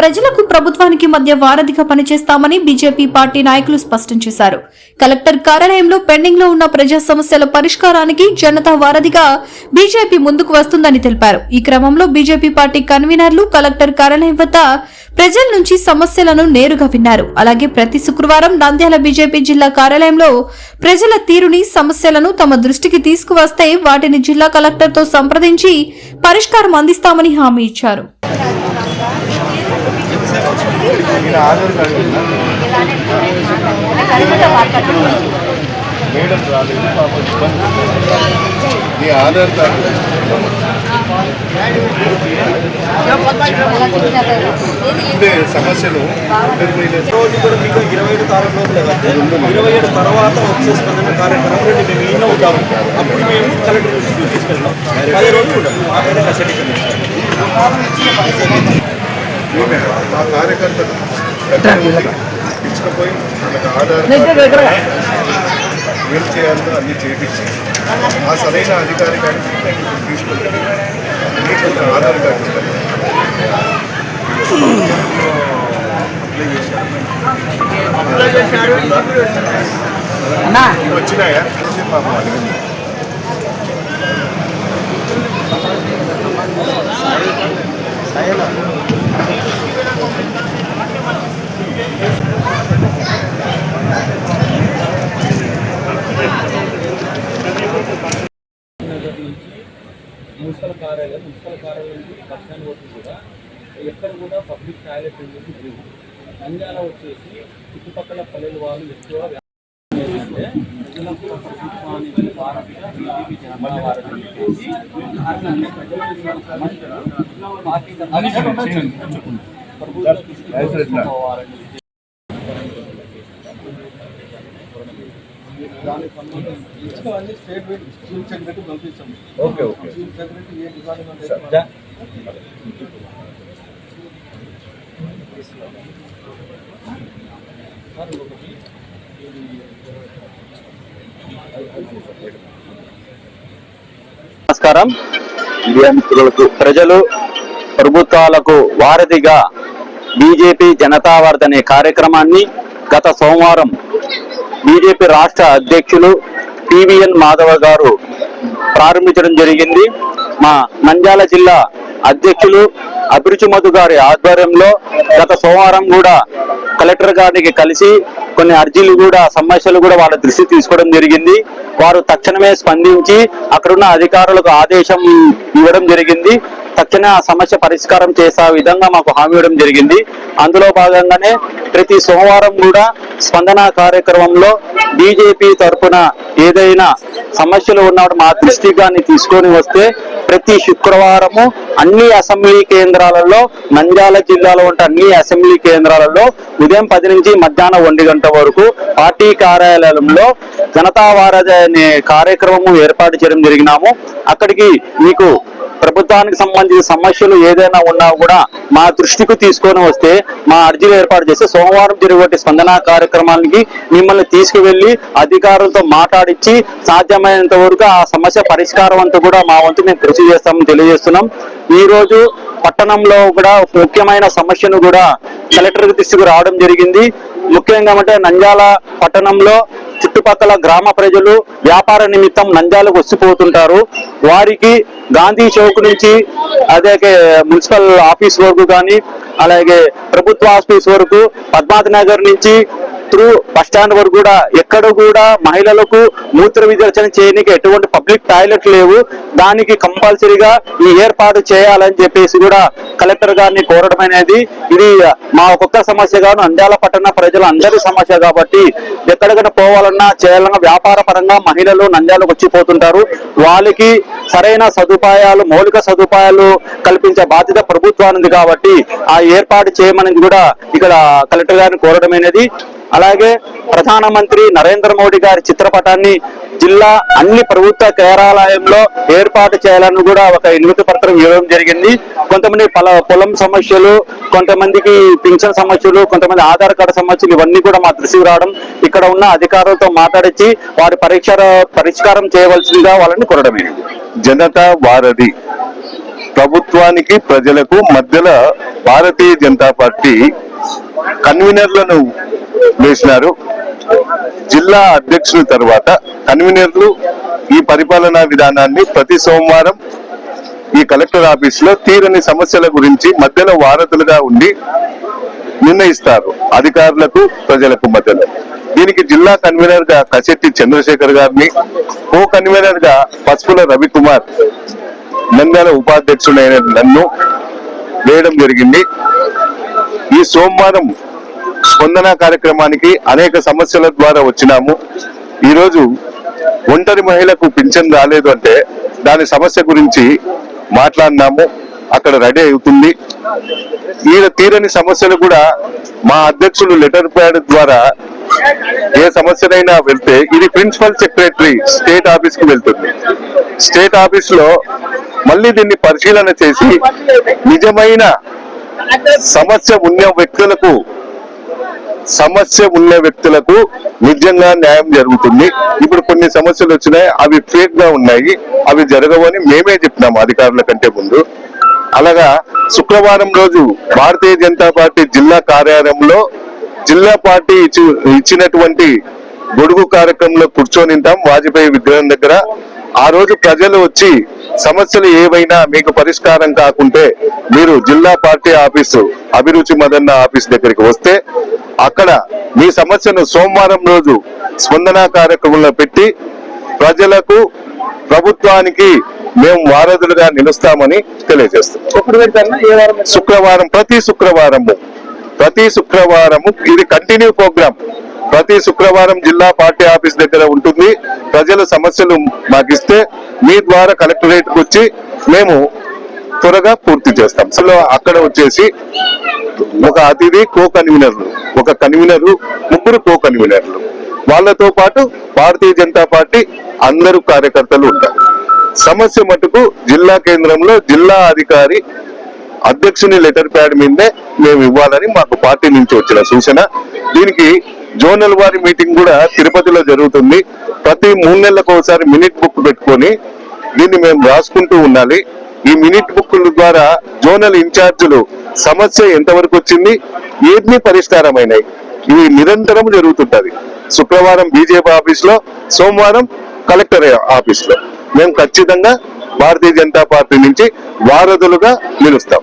ప్రజలకు ప్రభుత్వానికి మధ్య వారధిగా పనిచేస్తామని బీజేపీ పార్టీ నాయకులు స్పష్టం చేశారు. కలెక్టర్ కార్యాలయంలో పెండింగ్లో ఉన్న ప్రజా సమస్యల పరిష్కారానికి జనతా వారధిగా బీజేపీ ముందుకు వస్తుందని తెలిపారు. ఈ క్రమంలో బీజేపీ పార్టీ కన్వీనర్లు కలెక్టర్ కార్యాలయం వద్ద ప్రజల నుంచి సమస్యలను నేరుగా విన్నారు. అలాగే ప్రతి శుక్రవారం నంద్యాల బీజేపీ జిల్లా కార్యాలయంలో ప్రజల తీరుని సమస్యలను తమ దృష్టికి తీసుకువస్తే వాటిని జిల్లా కలెక్టర్తో సంప్రదించి పరిష్కారం అందిస్తామని హామీ ఇచ్చారు. ఈయన ఆధార్ కార్డు? మేడం రాలేదు పాప ఇబ్బంది నీ ఆధార్ కార్డు ఉండే సమస్యలు రోజు కూడా మీకు ఇరవై ఏడు తారీఖు ఇరవై ఏడు తర్వాత వచ్చే స్పందన కార్యక్రమం రెండు మేము ఈయన ఉంటాము అప్పుడు మేము కలెక్టర్ దృష్టికి తీసుకెళ్తాం. పది రోజులు ఆ పైన మా కార్యకర్తలు ఇచ్చుకపోయి వాళ్ళకి ఆధార్ ఏం చేయాలో అన్ని. చేపించి ఆ సరైన అధికారి గారికి మీకు ఆధార్ కార్డు ఇవి వచ్చినాయా? పాపం అడిగింది మున్సిపల్ కార్యాలయం మున్సిపల్ కార్యాలయం నుంచి బస్ స్టాండ్ వరకు కూడా ఎక్కడ కూడా పబ్లిక్ టాయిలెట్ లేదు. నంద్యాల వచ్చేసి చుట్టుపక్కల పల్లెల వాళ్ళు ఎక్కువ ప్రజలకు ప్రభుత్వానికి వారధిగా బీజేపీ జనతా వారధి చెప్పేసి అట్లనే ప్రజలకు ఉన్న సమస్యలు పార్టీ తరఫున ప్రభుత్వం దృష్టికి తీసుకోవాలని దానికి సంబంధించి అన్ని స్టేట్ చీఫ్ సెక్రటరీ పంపించాము ఓకే ఓకే. చీఫ్ సెక్రటరీ ఏ డిపార్ట్మెంట్ అయితే నమస్కారం. మీడియా మిత్రులకు ప్రజలు ప్రభుత్వాలకు వారధిగా బీజేపీ జనతా వారధి అనే కార్యక్రమాన్ని గత సోమవారం బీజేపీ రాష్ట్ర అధ్యక్షులు పివిఎన్ మాధవ గారు ప్రారంభించడం జరిగింది. మా నంద్యాల జిల్లా అధ్యక్షులు అభిరుచి మధు గారి ఆధ్వర్యంలో గత సోమవారం కూడా కలెక్టర్ గారికి కలిసి కొన్ని అర్జీలు కూడా సమస్యలు కూడా వాళ్ళ దృష్టి తీసుకోవడం జరిగింది. వారు తక్షణమే స్పందించి అక్కడున్న అధికారులకు ఆదేశం ఇవ్వడం జరిగింది. తక్షణ ఆ సమస్య పరిష్కారం చేసే విధంగా మాకు హామీ ఇవ్వడం జరిగింది. అందులో భాగంగానే ప్రతి సోమవారం కూడా స్పందన కార్యక్రమంలో బీజేపీ తరఫున ఏదైనా సమస్యలు ఉన్నప్పుడు మా దృష్టిగాన్ని తీసుకొని వస్తే ప్రతి శుక్రవారము అన్ని అసెంబ్లీ కేంద్రాలలో నంద్యాల జిల్లాలో ఉంటే అన్ని అసెంబ్లీ కేంద్రాలలో ఉదయం పది నుంచి మధ్యాహ్నం ఒంటి గంట వరకు పార్టీ కార్యాలయంలో జనతా వారధి అనే కార్యక్రమము ఏర్పాటు చేయడం జరిగినాము. అక్కడికి మీకు ప్రభుత్వానికి సంబంధించిన సమస్యలు ఏదైనా ఉన్నా కూడా మా దృష్టికి తీసుకొని వస్తే మా అర్జీలు ఏర్పాటు చేస్తే సోమవారం జరిగే స్పందన కార్యక్రమానికి మిమ్మల్ని తీసుకువెళ్ళి అధికారులతో మాట్లాడించి సాధ్యమైనంత వరకు ఆ సమస్య పరిష్కారం అంతా కూడా మా వంతు మేము కృషి చేస్తామని తెలియజేస్తున్నాం. ఈ రోజు పట్టణంలో కూడా ఒక ముఖ్యమైన సమస్యను కూడా కలెక్టర్ దృష్టికి రావడం జరిగింది. ముఖ్యంగా అంటే నంద్యాల పట్టణంలో చుట్టుపక్కల గ్రామ ప్రజలు వ్యాపార నిమిత్తం నంద్యాలకు వచ్చిపోతుంటారు వారికి గాంధీ చౌక్ నుంచి అదే మున్సిపల్ ఆఫీస్ వరకు కానీ అలాగే ప్రభుత్వ ఆఫీస్ వరకు పద్మావతి నగర్ నుంచి త్రూ బస్ స్టాండ్ వరకు కూడా ఎక్కడ కూడా మహిళలకు మూత్ర విసర్జన చేయడానికి ఎటువంటి పబ్లిక్ టాయిలెట్ లేవు. దానికి కంపల్సరీగా ఈ ఏర్పాటు చేయాలని చెప్పేసి కూడా కలెక్టర్ గారిని కోరడం అనేది ఇది మా ఒక్కొక్క సమస్య గాను అందాల పట్టణ ప్రజల అందరి సమస్య కాబట్టి ఎక్కడికైనా పోవాలన్నా చేయాలన్నా వ్యాపార పరంగా మహిళలు నంద్యాలకు వచ్చిపోతుంటారు. వాళ్ళకి సరైన సదుపాయాలు మౌలిక సదుపాయాలు కల్పించే బాధ్యత ప్రభుత్వానికి కాబట్టి ఆ ఏర్పాటు చేయమని కూడా ఇక్కడ కలెక్టర్ గారిని కోరడం అనేది అలాగే ప్రధానమంత్రి నరేంద్ర మోడీ గారి చిత్రపటాన్ని జిల్లా అన్ని ప్రభుత్వ కార్యాలయంలో ఏర్పాటు చేయాలని కూడా ఒక ఎనిమిది పత్రం ఇవ్వడం జరిగింది. కొంతమంది పల పొలం సమస్యలు కొంతమందికి పింఛన్ సమస్యలు కొంతమంది ఆధార్ కార్డు సమస్యలు ఇవన్నీ కూడా మా దృష్టికి రావడం ఇక్కడ ఉన్న అధికారులతో మాట్లాడించి వారి పరీక్ష పరిష్కారం చేయవలసిందిగా వాళ్ళని కోరడమే. జనతా వారధి. ప్రభుత్వానికి ప్రజలకు మధ్యలో భారతీయ జనతా పార్టీ కన్వీనర్లను వేసినారు. జిల్లా అధ్యక్షుల తర్వాత కన్వీనర్లు ఈ పరిపాలనా విధానాన్ని ప్రతి సోమవారం ఈ కలెక్టర్ ఆఫీస్లో తీరని సమస్యల గురించి మధ్యలో వారధులుగా ఉండి నిర్ణయిస్తారు అధికారులకు ప్రజలకు మధ్యలో. దీనికి జిల్లా కన్వీనర్గా కశెట్టి చంద్రశేఖర్ గారిని కో కన్వీనర్గా పసుపుల రవికుమార్ నంద్యాల ఉపాధ్యక్షుడైన నన్ను వేయడం జరిగింది. ఈ సోమవారం స్పందన కార్యక్రమానికి అనేక సమస్యల ద్వారా వచ్చినాము. ఈరోజు ఒంటరి మహిళకు పింఛన్ రాలేదు అంటే దాని సమస్య గురించి మాట్లాడినాము. అక్కడ రెడీ అవుతుంది. ఈయన తీరని సమస్యలు కూడా మా అధ్యక్షులు లెటర్ ప్యాడ్ ద్వారా ఏ సమస్యనైనా వెళ్తే ఇది ప్రిన్సిపల్ సెక్రటరీ స్టేట్ ఆఫీస్కి వెళ్తుంది. స్టేట్ ఆఫీస్లో మళ్ళీ దీన్ని పరిశీలన చేసి నిజమైన సమస్య ఉన్న వ్యక్తులకు సమస్య ఉన్న వ్యక్తులకు నిజంగా న్యాయం జరుగుతుంది. ఇప్పుడు కొన్ని సమస్యలు వచ్చినాయి అవి ఫేక్గా ఉన్నాయి అవి జరగవని మేమే చెప్పినాం అధికారుల కంటే ముందు. అలాగా శుక్రవారం రోజు భారతీయ జనతా పార్టీ జిల్లా కార్యాలయంలో జిల్లా పార్టీ ఇచ్చి ఇచ్చినటువంటి గొడుగు కార్యక్రమంలో కూర్చొని ఉంటాం వాజ్పేయి విగ్రహం దగ్గర. ఆ రోజు ప్రజలు వచ్చి సమస్యలు ఏవైనా మీకు పరిష్కారం కాకుంటే మీరు జిల్లా పార్టీ ఆఫీసు అభిరుచి మదన్న ఆఫీస్ దగ్గరికి వస్తే అక్కడ మీ సమస్యను సోమవారం రోజు స్పందన కార్యక్రమంలో పెట్టి ప్రజలకు ప్రభుత్వానికి మేము వారధులుగా నిలుస్తామని తెలియజేస్తాం? శుక్రవారం ప్రతి శుక్రవారము. ప్రతి శుక్రవారము ఇది కంటిన్యూ ప్రోగ్రామ్. ప్రతి శుక్రవారం జిల్లా పార్టీ ఆఫీస్ దగ్గర ఉంటుంది. ప్రజల సమస్యలు మాకు ఇస్తే మీ ద్వారా కలెక్టరేట్ వచ్చి మేము త్వరగా పూర్తి చేస్తాం. అసలు అక్కడ వచ్చేసి ఒక అతిథి కో కన్వీనర్లు ఒక కన్వీనర్ ముగ్గురు కో కన్వీనర్లు వాళ్ళతో పాటు భారతీయ జనతా పార్టీ అందరూ కార్యకర్తలు ఉంటారు. సమస్య మటుకు జిల్లా కేంద్రంలో జిల్లా అధికారి అధ్యక్షుని లెటర్ ప్యాడ్ మీదే మేము ఇవ్వాలని మాకు పార్టీ నుంచి వచ్చిన సూచన. దీనికి జోనల్ వారి మీటింగ్ కూడా తిరుపతిలో జరుగుతుంది. ప్రతి మూడు నెలలకు ఒకసారి మినిట్ బుక్ పెట్టుకొని దీన్ని మేము రాసుకుంటూ ఉండాలి. ఈ మినిట్ బుక్ల ద్వారా జోనల్ ఇన్ఛార్జీలు సమస్య ఎంతవరకు వచ్చింది? ఏది పరిష్కారమైనాయి? ఇవి నిరంతరం జరుగుతుంటది. శుక్రవారం బీజేపీ ఆఫీస్లో సోమవారం కలెక్టర్ ఆఫీస్లో మేము ఖచ్చితంగా భారతీయ జనతా పార్టీ నుంచి వారధులుగా నిలుస్తాం.